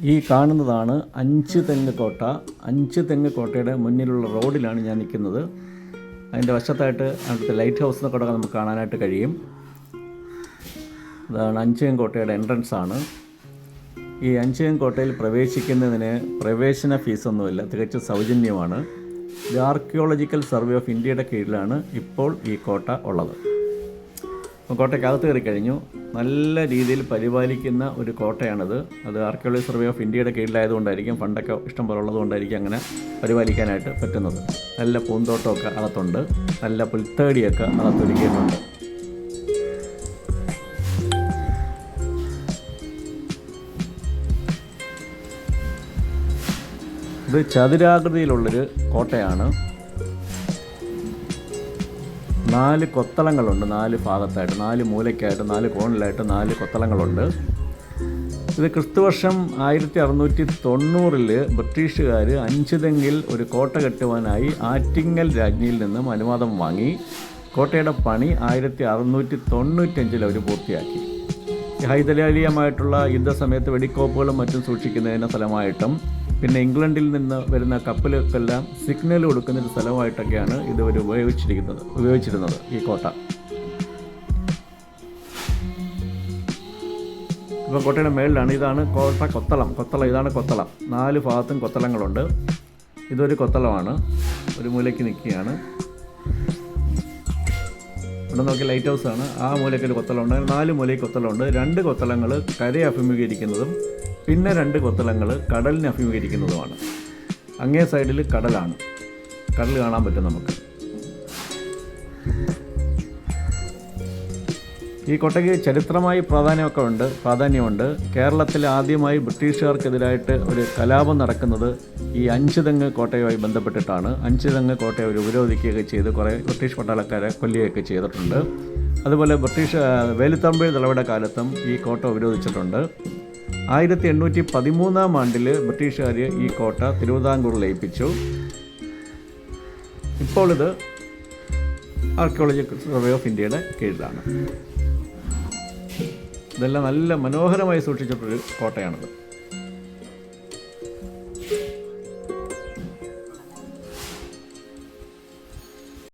ഈ കാണുന്നതാണ് അഞ്ച് തെങ്ങ് കോട്ട. അഞ്ച് തെങ്ങ് കോട്ടയുടെ മുന്നിലുള്ള റോഡിലാണ് ഞാൻ നിൽക്കുന്നത്. അതിന്റെ വശത്തായിട്ട് അവിടുത്തെ ലൈറ്റ് ഹൗസ് എന്നൊക്കെ നമുക്ക് കാണാനായിട്ട് കഴിയും. അതാണ് അഞ്ചയം കോട്ടയുടെ എൻട്രൻസ് ആണ്. ഈ അഞ്ചയം കോട്ടയിൽ പ്രവേശിക്കുന്നതിന് പ്രവേശന ഫീസൊന്നുമില്ല തികച്ചും സൗജന്യമാണ്. ഇത് ആർക്കിയോളജിക്കൽ സർവേ ഓഫ് ഇന്ത്യയുടെ കീഴിലാണ് ഇപ്പോൾ ഈ കോട്ട ഉള്ളത്. കോട്ടയ്ക്കകത്ത് കയറി കഴിഞ്ഞു. നല്ല രീതിയിൽ പരിപാലിക്കുന്ന ഒരു കോട്ടയാണത്. അത് ആർക്കിയോളജി സർവേ ഓഫ് ഇന്ത്യയുടെ കീഴിലായതുകൊണ്ടായിരിക്കും ഫണ്ടൊക്കെ ഇഷ്ടം പോലെ ഉള്ളതുകൊണ്ടായിരിക്കും അങ്ങനെ പരിപാലിക്കാനായിട്ട് പറ്റുന്നത്. നല്ല പൂന്തോട്ടമൊക്കെ അകത്തുണ്ട്. നല്ല പുൽത്തേടിയൊക്കെ അകത്തൊരുക്കിയിട്ടുണ്ട് ഇത് ചതുരാകൃതിയിലുള്ളൊരു കോട്ടയാണ്. നാല് കൊത്തളങ്ങളുണ്ട് നാല് ഭാഗത്തായിട്ട് നാല് മൂലയ്ക്കായിട്ട് നാല് കോണിലായിട്ട് നാല് കൊത്തളങ്ങളുണ്ട്. ഇത് ക്രിസ്തുവർഷം ആയിരത്തി അറുന്നൂറ്റി തൊണ്ണൂറിൽ ബ്രിട്ടീഷുകാർ അഞ്ചുതെങ്കിൽ ഒരു കോട്ട കെട്ടുവാനായി ആറ്റിങ്ങൽ രാജ്ഞിയിൽ നിന്നും അനുവാദം വാങ്ങി. കോട്ടയുടെ പണി ആയിരത്തി അറുന്നൂറ്റി തൊണ്ണൂറ്റഞ്ചിൽ അവർ പൂർത്തിയാക്കി. ഹൈദരാലിയമായിട്ടുള്ള യുദ്ധസമയത്ത് വെടിക്കോപ്പുകളും മറ്റും സൂക്ഷിക്കുന്നതിന് സ്ഥലമായിട്ടും പിന്നെ ഇംഗ്ലണ്ടിൽ നിന്ന് വരുന്ന കപ്പലുകൾക്കെല്ലാം സിഗ്നൽ കൊടുക്കുന്ന ഒരു സ്ഥലമായിട്ടൊക്കെയാണ് ഇത് ഒരു ഉപയോഗിച്ചിരിക്കുന്നത് ഉപയോഗിച്ചിരുന്നത് ഈ കോട്ട. ഇപ്പോൾ കോട്ടയുടെ മേളിലാണ് ഇതാണ് കോട്ട കൊത്തളം. കൊത്തളം ഇതാണ് കൊത്തളം. നാല് ഭാഗത്തും കൊത്തളങ്ങളുണ്ട്. ഇതൊരു കൊത്തളമാണ്. ഒരു മൂലയ്ക്ക് നിൽക്കുകയാണ്. ഇവിടെ നോക്കി ലൈറ്റ് ഹൗസ് ആണ്. ആ മൂലയ്ക്ക് ഒരു കൊത്തളമുണ്ട്. നാല് മൂലയ്ക്ക് കൊത്തളമുണ്ട്. രണ്ട് കൊത്തളങ്ങൾ കരയെ അഭിമുഖീകരിക്കുന്നതും പിന്നെ രണ്ട് കൊത്തളങ്ങൾ കടലിനെ അഭിമുഖീകരിക്കുന്നതുമാണ്. അങ്ങേ സൈഡിൽ കടലാണ്. കടൽ കാണാൻ പറ്റും നമുക്ക്. ഈ കോട്ടയ്ക്ക് ചരിത്രമായി പ്രാധാന്യമൊക്കെ ഉണ്ട് പ്രാധാന്യമുണ്ട്. കേരളത്തിൽ ആദ്യമായി ബ്രിട്ടീഷുകാർക്കെതിരായിട്ട് ഒരു കലാപം നടക്കുന്നത് ഈ അഞ്ചുതെങ്ങ് കോട്ടയുമായി ബന്ധപ്പെട്ടിട്ടാണ്. അഞ്ചുതെങ്ങ് കോട്ടയെ അവർ ഉപരോധിക്കുകയൊക്കെ ചെയ്ത് കുറേ ബ്രിട്ടീഷ് പട്ടാളക്കാരെ കൊല്ലുകയൊക്കെ ചെയ്തിട്ടുണ്ട്. അതുപോലെ ബ്രിട്ടീഷ് വേലുത്തമ്പിഴ് ദളവയുടെ കാലത്തും ഈ കോട്ട ഉപരോധിച്ചിട്ടുണ്ട്. ആയിരത്തി എണ്ണൂറ്റി പതിമൂന്നാം ആണ്ടിൽ ബ്രിട്ടീഷുകാർ ഈ കോട്ട തിരുവിതാംകൂറിൽ ലയിപ്പിച്ചു. ഇപ്പോൾ ഇത് ആർക്കിയോളജിക്കൽ സർവേ ഓഫ് ഇന്ത്യയുടെ കീഴിലാണ്. ഇതെല്ലാം നല്ല മനോഹരമായി സൂക്ഷിച്ചിട്ടൊരു കോട്ടയാണിത്.